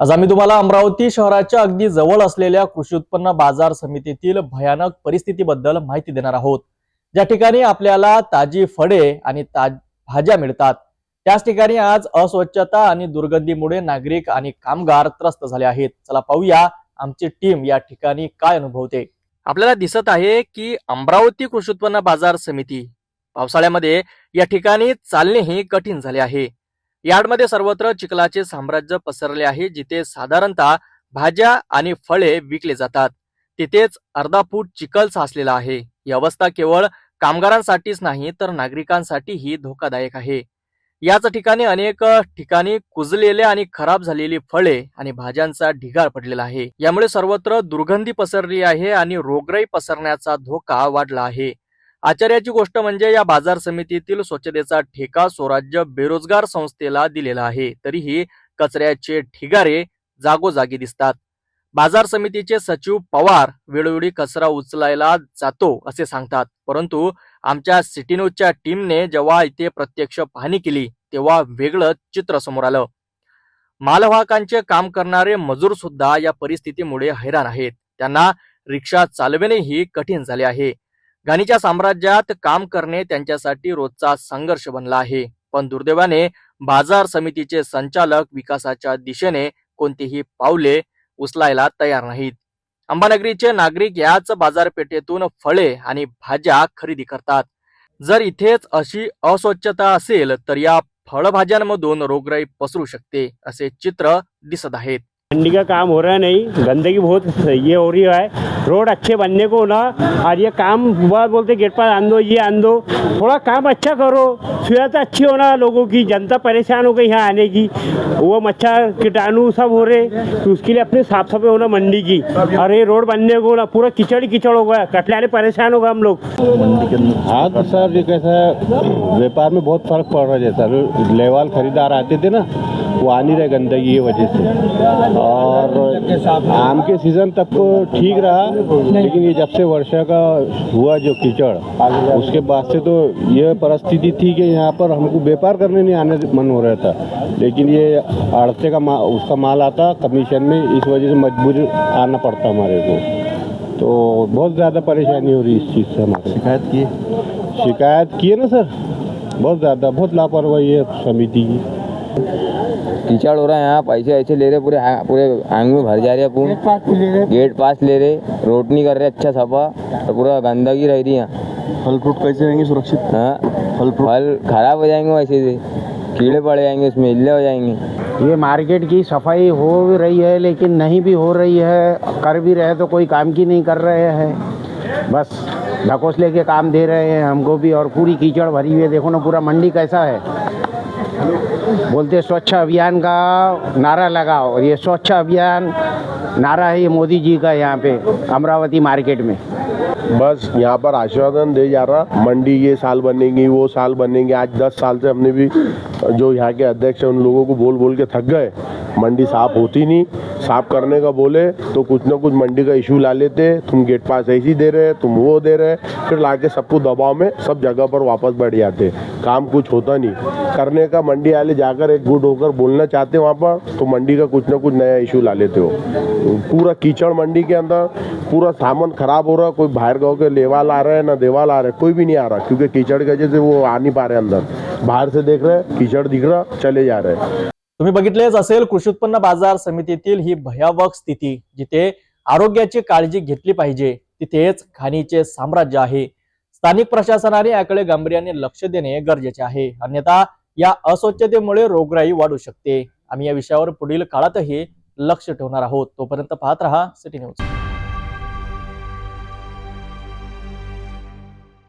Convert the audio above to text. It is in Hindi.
आज आम्ही तुम्हाला अमरावती शहराच्या अगदी जवळ असलेल्या कृषी उत्पन्न बाजार समितीतील भयानक परिस्थितीबद्दल माहिती देणार आहोत. ज्या ठिकाणी आपल्याला ताजी फळे आणि ताज भाज्या मिळतात त्याच ठिकाणी आज अस्वच्छता आणि दुर्गंधीमुळे नागरिक आणि कामगार त्रस्त झाले आहेत. चला पाहूया आमची टीम या ठिकाणी काय अनुभवते. आपल्याला दिसत आहे की अमरावती कृषी उत्पन्न बाजार समिती पावसाळ्यामध्ये या ठिकाणी चालणेही कठीण झाले आहे. यार्डमध्ये सर्वत्र चिखलाचे साम्राज्य पसरले आहे जिथे साधारणतः भाज्या आणि फळे विकले जातात. तिथेच अर्धा फूट चिखल साचलेला आहे. ही अवस्था केवळ कामगारांसाठीच नाही तर नागरिकांसाठीही धोकादायक आहे. याच ठिकाणी अनेक ठिकाणी कुजलेले आणि खराब झालेली फळे आणि भाज्यांचा ढिगाळ पडलेला आहे. यामुळे सर्वत्र दुर्गंधी पसरली आहे आणि रोगराई पसरण्याचा धोका वाढला आहे. आचार्याची गोष्ट म्हणजे या बाजार समितीतील स्वच्छतेचा ठेका स्वराज्य बेरोजगार संस्थेला दिलेला आहे. तरीही कचऱ्याचे ठिगारे जागोजागी दिसतात. बाजार समितीचे सचिव पवार वेळोवेळी कचरा उचलायला जातो असे सांगतात. परंतु आमच्या सिटी टीमने जेव्हा इथे प्रत्यक्ष पाहणी केली तेव्हा वेगळं चित्र समोर आलं. मालवाहकांचे काम करणारे मजूर सुद्धा या परिस्थितीमुळे हैराण आहेत. त्यांना रिक्षा चालविणेही कठीण झाले आहे. घाणीच्या साम्राज्यात काम करणे त्यांच्यासाठी रोजचा संघर्ष बनला आहे. पण दुर्दैवाने बाजार समितीचे संचालक विकासाच्या दिशेने कोणतीही पावले उचलायला तयार नाहीत. अंबानगरीचे नागरिक याच बाजारपेठेतून फळे आणि भाज्या खरेदी करतात. जर इथेच अशी अस्वच्छता असेल तर या फळभाज्यांमधून रोगराई पसरू शकते असे चित्र दिसत आहेत. मंडी का काम हो रहा है, नहीं, गंदगी बहुत ये हो रही है। रोड अच्छे बनने को ना, और ये काम बहुत बोलते गेट पर आन दो ये आन दो थोड़ा काम अच्छा करो, सुविधा अच्छी होना लोगों की, जनता परेशान हो गई यहाँ आने की। वो मच्छर, कीटाणु सब हो रहे तो उसके लिए अपनी साफ़ सफ़ाई होना मंडी की। और ये रोड बनने को ना, पूरा कीचड़ कीचड़ हो गया कटलाने परेशान होगा हम लोग। हाँ तो सर, ये कैसा व्यापार में बहुत फ़र्क पड़ रहा है जैसा। लेवाल खरीदार आते थे ना वो आ नहीं रहे गंदगी की वजह से। और आम के सीज़न तक तो ठीक रहा लेकिन ये जब से वर्षा का हुआ जो कीचड़ उसके बाद से तो ये परिस्थिति थी कि यहाँ पर हमको व्यापार करने नहीं आने मन हो रहा था। लेकिन ये आड़ते का मा, उसका माल आता कमीशन में इस वजह से मजबूर आना पड़ता हमारे को। तो बहुत ज़्यादा परेशानी हो रही है इस चीज़ से हमारे। शिकायत की? शिकायत की है ना सर? बहुत ज़्यादा बहुत लापरवाही है समिति की। कीचड़ हो रहा है यहाँ पैसे ऐसे ले रहे पूरे आ- पूरे आंग में भर जा रहे अपन गेट पास ले रहे रोड नहीं कर रहे अच्छा सफ़ा तो पूरा गंदगी रह रही है। यहाँ फल फ्रूट कैसे रहेंगे सुरक्षित? हाँ फल फल खराब हो जाएँगे वैसे से कीड़े पड़ जाएँगे उसमें इल्ले हो जाएँगे। ये मार्केट की सफ़ाई हो भी रही है लेकिन नहीं भी हो रही है। कर भी रहे तो कोई काम की नहीं कर रहे हैं। बस ढकोस लेके काम दे रहे हैं हमको भी और पूरी कीचड़ भरी हुई है। देखो ना पूरा मंडी कैसा है। बोलते, स्वच्छ अभियान का नारा लगाओ। और ये स्वच्छ अभियान नारा है मोदी जी का यहाँ पे, अमरावती मार्केट में। बस यहाँ पर आश्वासन दे जा रहा, मंडी ये साल बनेगी, वो साल बनेगी। आज दस साल से हमने भी जो यहाँ के अध्यक्ष उन लोगों को बोल बोल के थक गए। मंडी साफ़ होती नहीं। साफ़ करने का बोले तो कुछ ना कुछ मंडी का इशू ला लेते, तुम गेट पास ऐसी दे रहे, तुम वो दे रहे, फिर लाके सबको दबाव में सब जगह पर वापस बैठ जाते। काम कुछ होता नहीं। करने का मंडी वाले जाकर एक गुड होकर बोलना चाहते वहाँ पर तो मंडी का कुछ ना कुछ नया इशू ला लेते हो। पूरा कीचड़ मंडी के अंदर, पूरा सामान खराब हो रहा, कोई बाहर गाँव के लेवाल आ रहे हैं, ना देवाल आ रहे हैं कोई भी नहीं आ रहा, क्योंकि कीचड़ की वजह से वो आ नहीं पा रहे अंदर। बाहर से देख रहे हैं कीचड़ दिख रहा, चले जा रहे। हैं तुम्ही बघितलेच असेल कृषी उत्पन्न बाजार समितीतील ही भयावह स्थिती जिथे आरोग्याची काळजी घेतली पाहिजे तिथेच खाणीचे साम्राज्य आहे. स्थानिक प्रशासनाने याकडे गांभीर्याने लक्ष देणे गरजेचे आहे. अन्यथा या अस्वच्छतेमुळे रोगराई वाढू शकते. आम्ही या विषयावर पुढील काळातही लक्ष ठेवणार आहोत. तोपर्यंत पाहत रहा सिटी न्यूज.